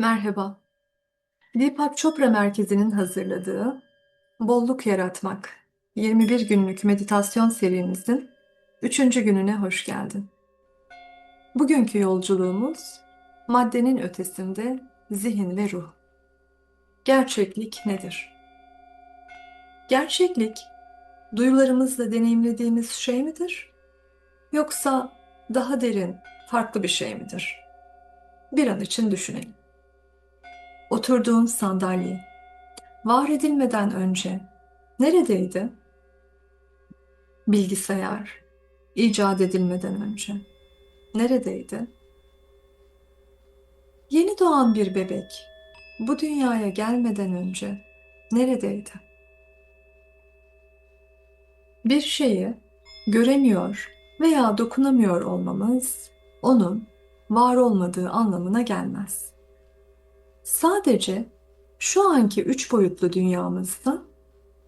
Merhaba. Deepak Chopra Merkezi'nin hazırladığı Bolluk Yaratmak 21 günlük meditasyon serimizin 3. gününe hoş geldin. Bugünkü yolculuğumuz maddenin ötesinde zihin ve ruh. Gerçeklik nedir? Gerçeklik duyularımızla deneyimlediğimiz şey midir? Yoksa daha derin, farklı bir şey midir? Bir an için düşünelim. Oturduğun sandalye var edilmeden önce neredeydi? Bilgisayar icat edilmeden önce neredeydi? Yeni doğan bir bebek bu dünyaya gelmeden önce neredeydi? Bir şeyi göremiyor veya dokunamıyor olmamız onun var olmadığı anlamına gelmez. Sadece şu anki üç boyutlu dünyamızda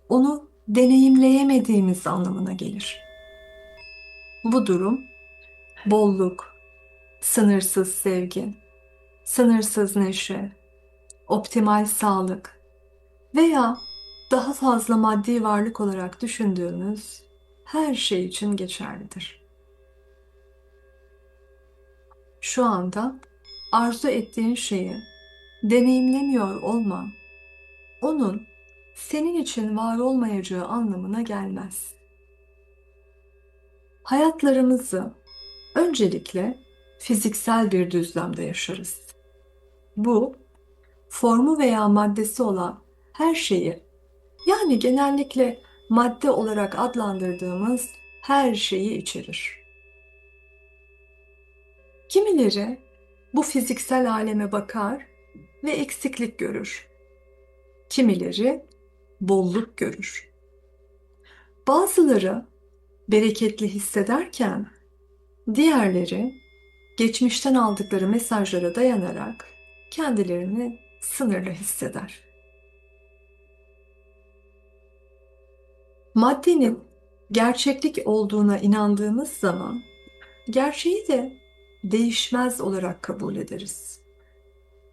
onu deneyimleyemediğimiz anlamına gelir. Bu durum bolluk, sınırsız sevgi, sınırsız neşe, optimal sağlık veya daha fazla maddi varlık olarak düşündüğümüz her şey için geçerlidir. Şu anda arzu ettiğin şeyi deneyimlemiyor olman, onun senin için var olmayacağı anlamına gelmez. Hayatlarımızı öncelikle fiziksel bir düzlemde yaşarız. Bu, formu veya maddesi olan her şeyi, yani genellikle madde olarak adlandırdığımız her şeyi içerir. Kimileri bu fiziksel aleme bakar ve eksiklik görür. Kimileri bolluk görür. Bazıları bereketli hissederken diğerleri geçmişten aldıkları mesajlara dayanarak kendilerini sınırlı hisseder. Maddenin gerçeklik olduğuna inandığımız zaman gerçeği de değişmez olarak kabul ederiz.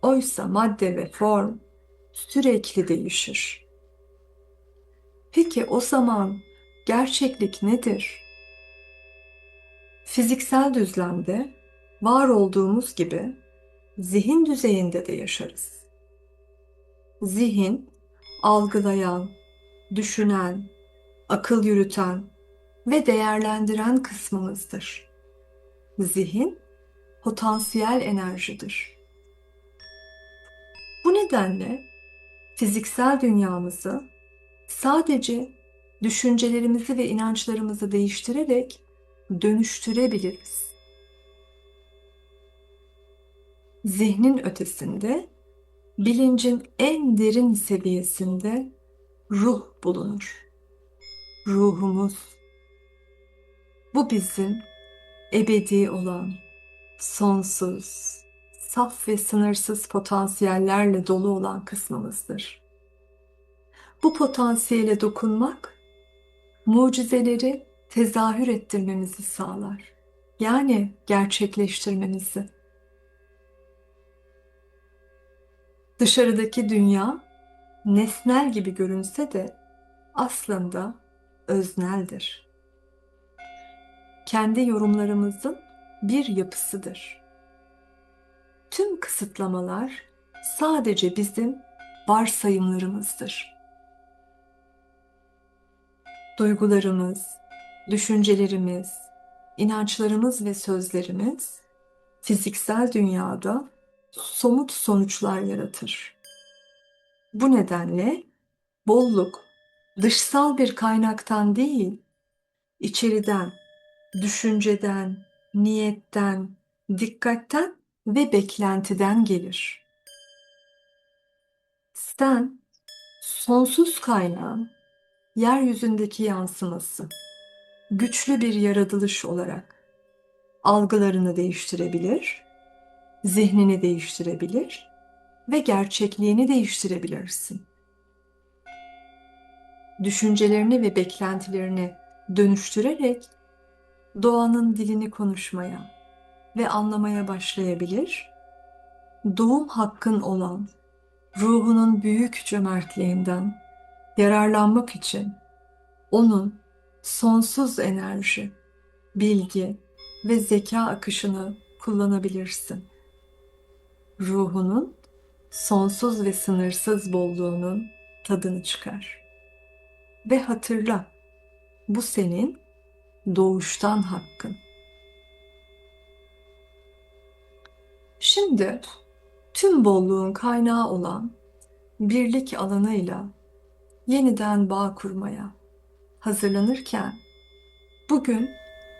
Oysa madde ve form sürekli değişir. Peki o zaman gerçeklik nedir? Fiziksel düzlemde var olduğumuz gibi zihin düzeyinde de yaşarız. Zihin algılayan, düşünen, akıl yürüten ve değerlendiren kısmımızdır. Zihin potansiyel enerjidir. Nedenle fiziksel dünyamızı sadece düşüncelerimizi ve inançlarımızı değiştirerek dönüştürebiliriz. Zihnin ötesinde, bilincin en derin seviyesinde ruh bulunur. Ruhumuz. Bu bizim ebedi olan, sonsuz, saf ve sınırsız potansiyellerle dolu olan kısmımızdır. Bu potansiyele dokunmak, mucizeleri tezahür ettirmemizi sağlar. Yani gerçekleştirmemizi. Dışarıdaki dünya nesnel gibi görünse de aslında özneldir. Kendi yorumlarımızın bir yapısıdır tüm kısıtlamalar sadece bizim varsayımlarımızdır. Duygularımız, düşüncelerimiz, inançlarımız ve sözlerimiz fiziksel dünyada somut sonuçlar yaratır. Bu nedenle bolluk dışsal bir kaynaktan değil, içeriden, düşünceden, niyetten, dikkatten ve beklentiden gelir. Sen sonsuz kaynağın yeryüzündeki yansıması, güçlü bir yaratılış olarak algılarını değiştirebilir, zihnini değiştirebilir ve gerçekliğini değiştirebilirsin. Düşüncelerini ve beklentilerini dönüştürerek doğanın dilini konuşmaya, ve anlamaya başlayabilir. doğum hakkın olan ruhunun büyük cömertliğinden yararlanmak için onun sonsuz enerji, bilgi ve zeka akışını kullanabilirsin. Ruhunun sonsuz ve sınırsız bolluğunun tadını çıkar. Ve hatırla, bu senin doğuştan hakkın. Şimdi tüm bolluğun kaynağı olan birlik alanıyla yeniden bağ kurmaya hazırlanırken bugün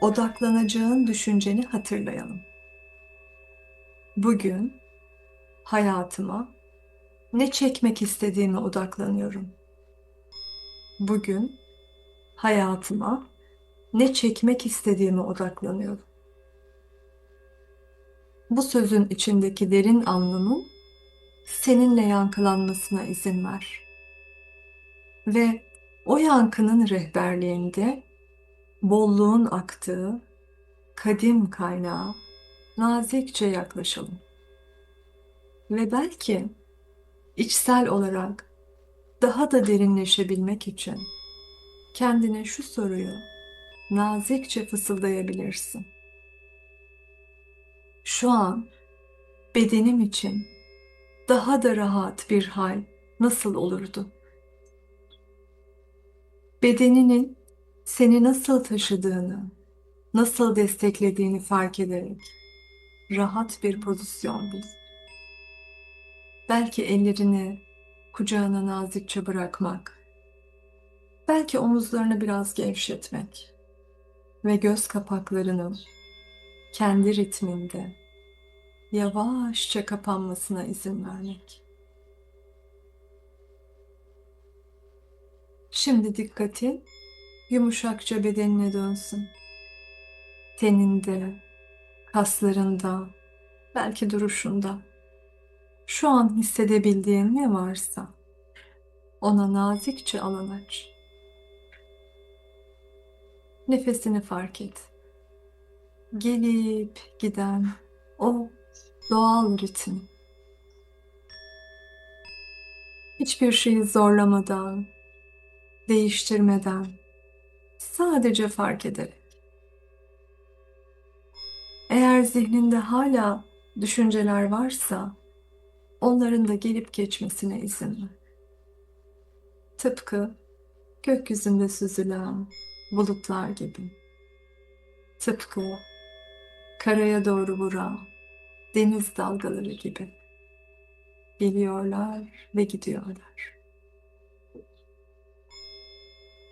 odaklanacağın düşünceni hatırlayalım. Bugün hayatıma ne çekmek istediğime odaklanıyorum. Bugün hayatıma ne çekmek istediğime odaklanıyorum. Bu sözün içindeki derin anlamın seninle yankılanmasına izin ver. Ve o yankının rehberliğinde bolluğun aktığı kadim kaynağa nazikçe yaklaşalım. Ve belki içsel olarak daha da derinleşebilmek için kendine şu soruyu nazikçe fısıldayabilirsin. Şu an bedenim için daha da rahat bir hal nasıl olurdu? Bedeninin seni nasıl taşıdığını, nasıl desteklediğini fark ederek rahat bir pozisyon bul. Belki ellerini kucağına nazikçe bırakmak, belki omuzlarını biraz gevşetmek ve göz kapaklarını kendi ritminde yavaşça kapanmasına izin vermek. Şimdi dikkatin yumuşakça bedenine dönsün. Teninde, kaslarında, belki duruşunda. Şu an hissedebildiğin ne varsa ona nazikçe alan aç. Nefesini fark et. Gelip giden o doğal ritim. Hiçbir şeyi zorlamadan, değiştirmeden, sadece fark ederek. Eğer zihninde hala düşünceler varsa, onların da gelip geçmesine izin ver. Tıpkı gökyüzünde süzülen bulutlar gibi. Tıpkı karaya doğru vuran deniz dalgaları gibi. Geliyorlar ve gidiyorlar.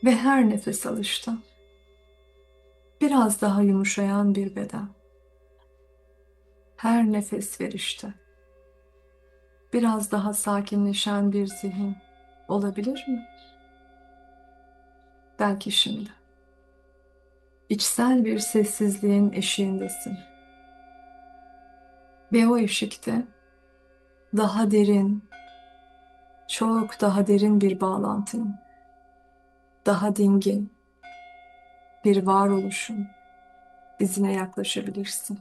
Ve her nefes alışta biraz daha yumuşayan bir beden. Her nefes verişte biraz daha sakinleşen bir zihin olabilir mi? Belki şimdi. İçsel bir sessizliğin eşiğindesin. Ve o eşikte daha derin, çok daha derin bir bağlantın daha dingin bir varoluşun izine yaklaşabilirsin.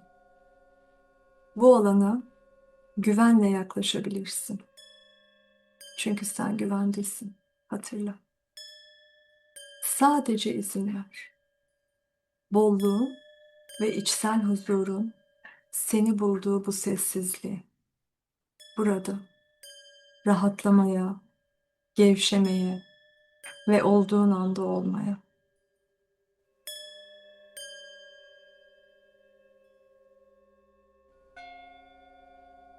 Bu alana güvenle yaklaşabilirsin. Çünkü sen güvendesin. Hatırla. Sadece izin ver. Bolluğun ve içsel huzurun seni bulduğu bu sessizliği. Burada rahatlamaya, gevşemeye, ve olduğun anda olmaya.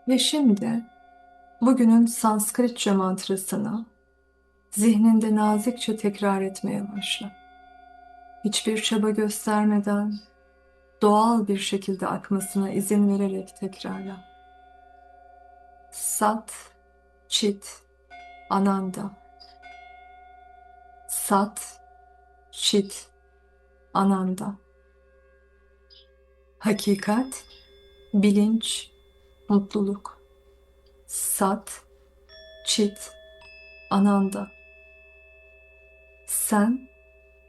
Ve şimdi bugünün Sanskritçe mantrasını zihninde nazikçe tekrar etmeye başla. Hiçbir çaba göstermeden doğal bir şekilde akmasına izin vererek tekrarla. Sat, Çit, Ananda. Sat, Şit, Ananda. Hakikat, bilinç, mutluluk. Sat, Çit, Ananda. Sen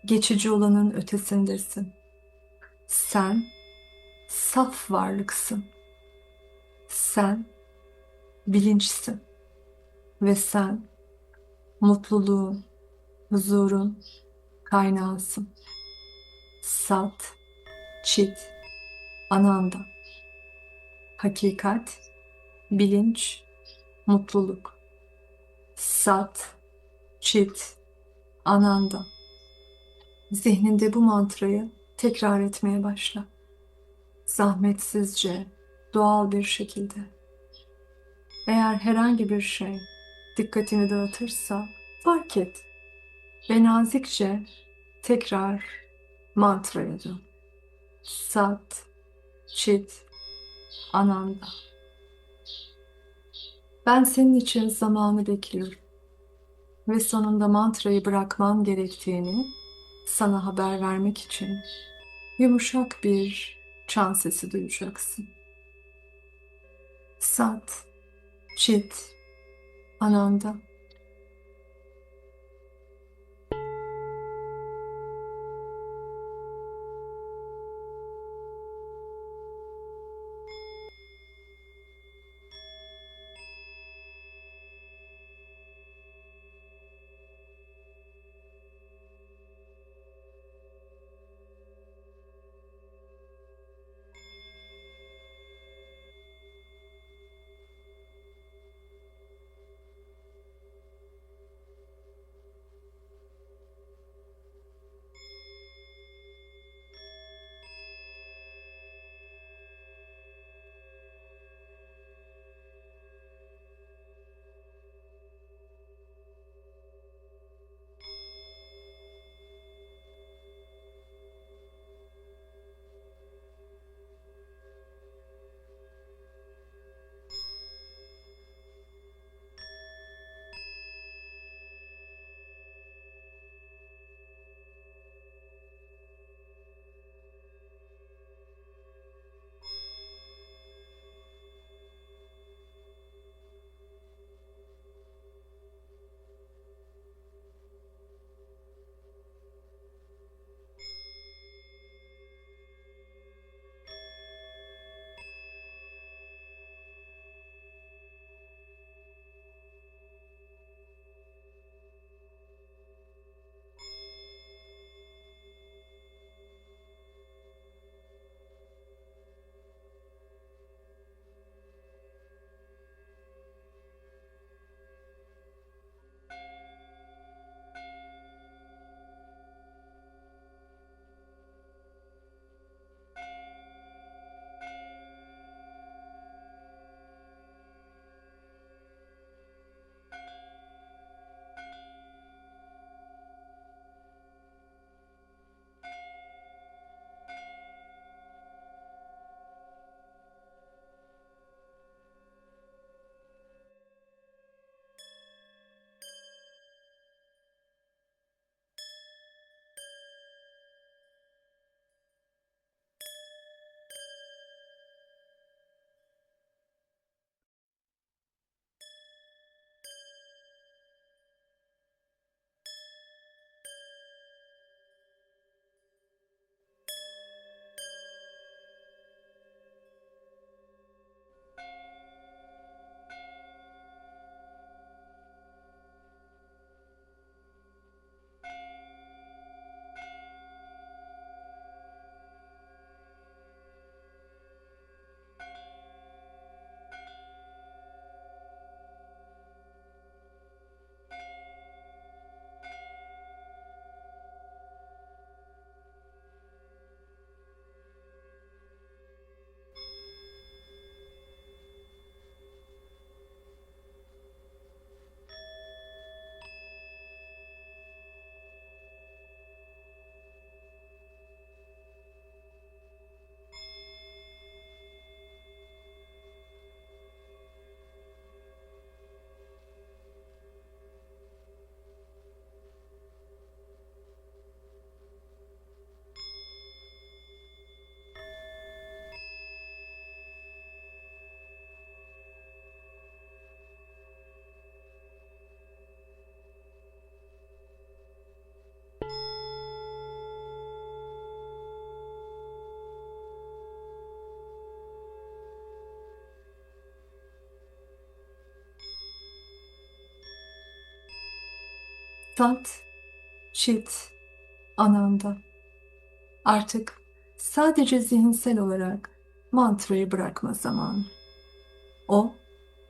geçici olanın ötesindesin. Sen saf varlıksın. Sen bilinçsin ve sen mutluluğun, huzurun kaynağısın. Sat, çit, ananda. Hakikat, bilinç, mutluluk. Sat, çit, ananda. Zihninde bu mantrayı tekrar etmeye başla. Zahmetsizce, doğal bir şekilde. Eğer herhangi bir şey dikkatini dağıtırsa fark et ve nazikçe tekrar mantraya dön. Sat, çit, ananda. Ben senin için zamanı bekliyorum. Ve sonunda mantrayı bırakman gerektiğini sana haber vermek için yumuşak bir çan sesi duyacaksın. Sat, çit, ananda. Tat, çit, ananda. Artık sadece zihinsel olarak mantrayı bırakma zamanı. O,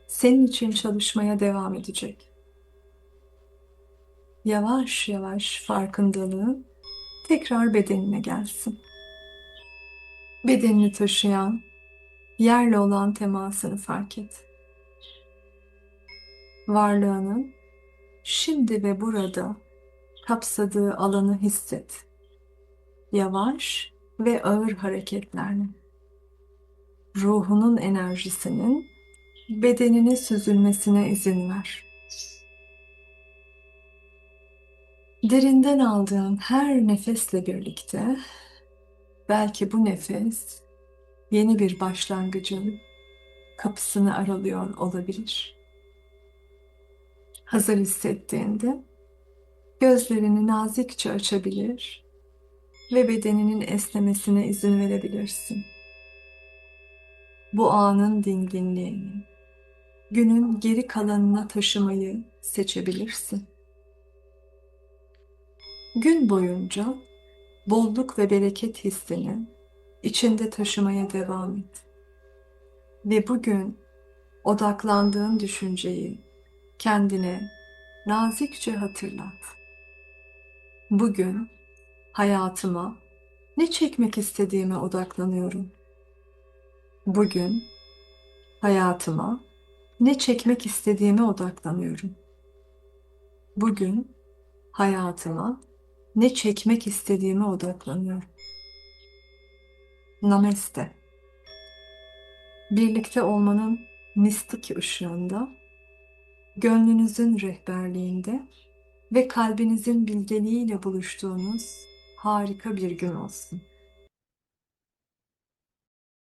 senin için çalışmaya devam edecek. Yavaş yavaş farkındalığın tekrar bedenine gelsin. Bedenini taşıyan, yerle olan temasını fark et. Varlığının şimdi ve burada kapsadığı alanı hisset. Yavaş ve ağır hareketlerle. Ruhunun enerjisinin bedenine süzülmesine izin ver. Derinden aldığın her nefesle birlikte belki bu nefes yeni bir başlangıcın kapısını aralıyor olabilir. Hazır hissettiğinde gözlerini nazikçe açabilir ve bedeninin esnemesine izin verebilirsin. Bu anın dinginliğini günün geri kalanına taşımayı seçebilirsin. Gün boyunca bolluk ve bereket hissini içinde taşımaya devam et. Ve bugün odaklandığın düşünceyi kendine nazikçe hatırlat. Bugün hayatıma ne çekmek istediğime odaklanıyorum. Bugün hayatıma ne çekmek istediğime odaklanıyorum. Bugün hayatıma ne çekmek istediğime odaklanıyorum. Namaste. Birlikte olmanın mistik ışığında, gönlünüzün rehberliğinde ve kalbinizin bilgeliğiyle buluştuğunuz harika bir gün olsun.